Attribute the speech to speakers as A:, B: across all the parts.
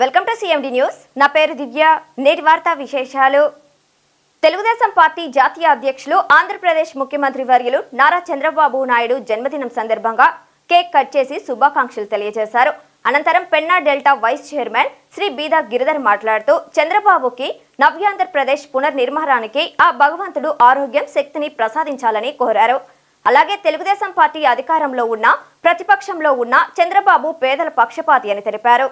A: Welcome to CMD news నా పేరు దివ్య. నేటి వార్తా విశేషాలు. తెలుగుదేశం పార్టీ జాతీయ అధ్యక్షులు ఆంధ్రప్రదేశ్ ముఖ్యమంత్రి వర్యులు నారా చంద్రబాబు నాయుడు జన్మదినం సందర్భంగా కేక్ కట్ చేసి శుభాకాంక్షలు తెలియజేశారు. అనంతరం Penna delta vice chairman Shri Beeda Giridhar మాట్లాడుతూ చంద్రబాబుకి నవ్యాంధ్రప్రదేశ్ పునర్నిర్మాణానికి ఆ భగవంతుడు ఆరోగ్యం శక్తిని ప్రసాదించాలని కోరారు. అలాగే తెలుగుదేశం పార్టీ అధికారంలో ఉన్న ప్రతిపక్షంలో ఉన్న చంద్రబాబు పేదల పక్షపాతి అని తెలిపారు.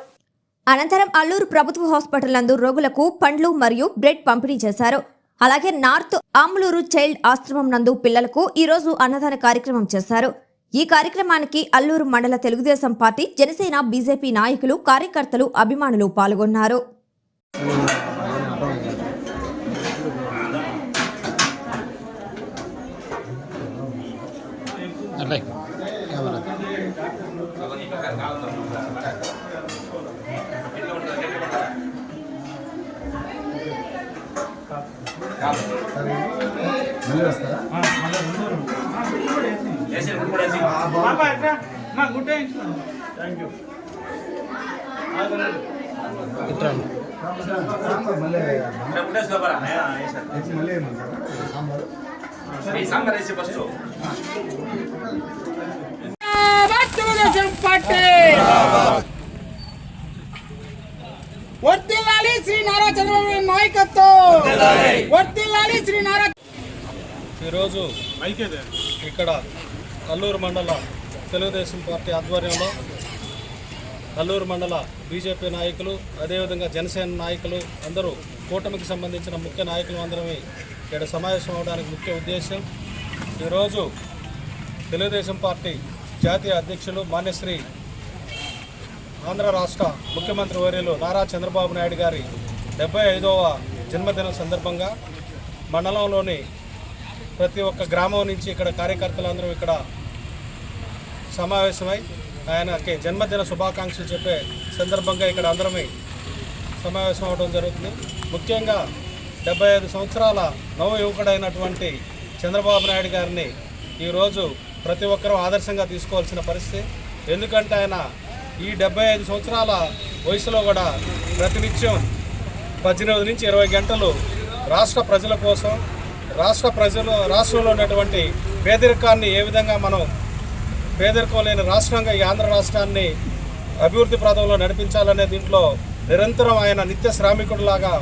A: అనంతరం అల్లూరు ప్రభుత్వ హాస్పిటల్ నందు రోగులకు పండ్లు మరియు బ్రెడ్ పంపిణీ చేశారు. అలాగే నార్త్ ఆమ్లూరు చైల్డ్ ఆశ్రమం నందు పిల్లలకు ఈరోజు అన్నదాన కార్యక్రమం చేశారు. ఈ కార్యక్రమానికి అల్లూరు మండల తెలుగుదేశం పార్టీ జనసేన బీజేపీ నాయకులు కార్యకర్తలు అభిమానులు పాల్గొన్నారు.
B: అట్లే
C: సాంబార్ వేసి ఫస్ట్ మళ్ళీ ఏమంటారా సాంబార్
D: తెలుగుదేశం పార్టీ వర్తిల్లాలి శ్రీ నారా చంద్రబాబు నాయకత్వం. వర్తిల్లాలి. శ్రీ నారా
E: ఈరోజు ఇక్కడ అల్లూరు మండల తెలుగుదేశం పార్టీ ఆధ్వర్యంలో అల్లూరు మండల బీజేపీ నాయకులు అదేవిధంగా జనసేన నాయకులు అందరూ కూటమికి సంబంధించిన ముఖ్య నాయకులు అందరమే ఇక్కడ సమావేశం అవడానికి ముఖ్య ఉద్దేశం. ఈరోజు తెలుగుదేశం పార్టీ జాతీయ అధ్యక్షులు మాన్యశ్రీ ఆంధ్ర రాష్ట్ర ముఖ్యమంత్రి వర్యులు నారా చంద్రబాబు నాయుడు గారి డెబ్బై ఐదవ జన్మదినం సందర్భంగా మండలంలోని ప్రతి ఒక్క గ్రామం నుంచి ఇక్కడ కార్యకర్తలందరూ ఇక్కడ సమావేశమై ఆయనకి జన్మదిన శుభాకాంక్షలు చెప్పే సందర్భంగా ఇక్కడ అందరమే సమావేశం అవడం జరుగుతుంది. ముఖ్యంగా డెబ్బై ఐదు సంవత్సరాల నవ యువకుడైనటువంటి చంద్రబాబు నాయుడు గారిని ఈరోజు ప్రతి ఒక్కరూ ఆదర్శంగా తీసుకోవాల్సిన పరిస్థితి. ఎందుకంటే ఆయన ఈ డెబ్బై ఐదు సంవత్సరాల వయసులో కూడా ప్రతినిత్యం పద్దెనిమిది నుంచి ఇరవై గంటలు రాష్ట్ర ప్రజల కోసం రాష్ట్ర ప్రజలు రాష్ట్రంలో ఉన్నటువంటి పేదరికాన్ని ఏ విధంగా మనం పేదరికం లేని రాష్ట్రంగా ఈ ఆంధ్ర రాష్ట్రాన్ని అభివృద్ధి ప్రదంలో నడిపించాలనే దీంట్లో నిరంతరం ఆయన నిత్య శ్రామికుడిలాగా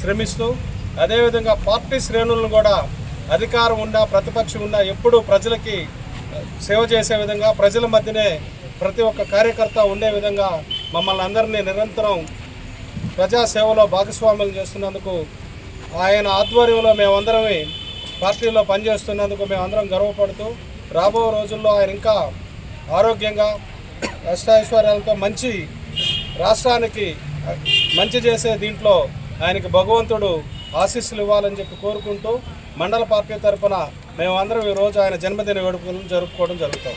E: శ్రమిస్తూ అదేవిధంగా పార్టీ శ్రేణులను కూడా అధికారం ఉన్నా ప్రతిపక్షం ఉన్నా ఎప్పుడూ ప్రజలకి సేవ చేసే విధంగా ప్రజల మధ్యనే ప్రతి ఒక్క కార్యకర్త ఉండే విధంగా మమ్మల్ని అందరినీ నిరంతరం ప్రజాసేవలో భాగస్వామ్యం చేస్తున్నందుకు ఆయన ఆధ్వర్యంలో మేమందరమే పార్టీలో పనిచేస్తున్నందుకు మేమందరం గర్వపడుతూ రాబో రోజుల్లో ఆయన ఇంకా ఆరోగ్యంగా అష్టైశ్వర్యాలతో మంచి రాష్ట్రానికి మంచి చేసే దీంట్లో ఆయనకి భగవంతుడు ఆశీస్సులు ఇవ్వాలని చెప్పి కోరుకుంటూ మండల పార్టీ తరఫున మేమందరం ఈరోజు ఆయన జన్మదిన వేడుకలను జరుపుకోవడం జరుగుతాం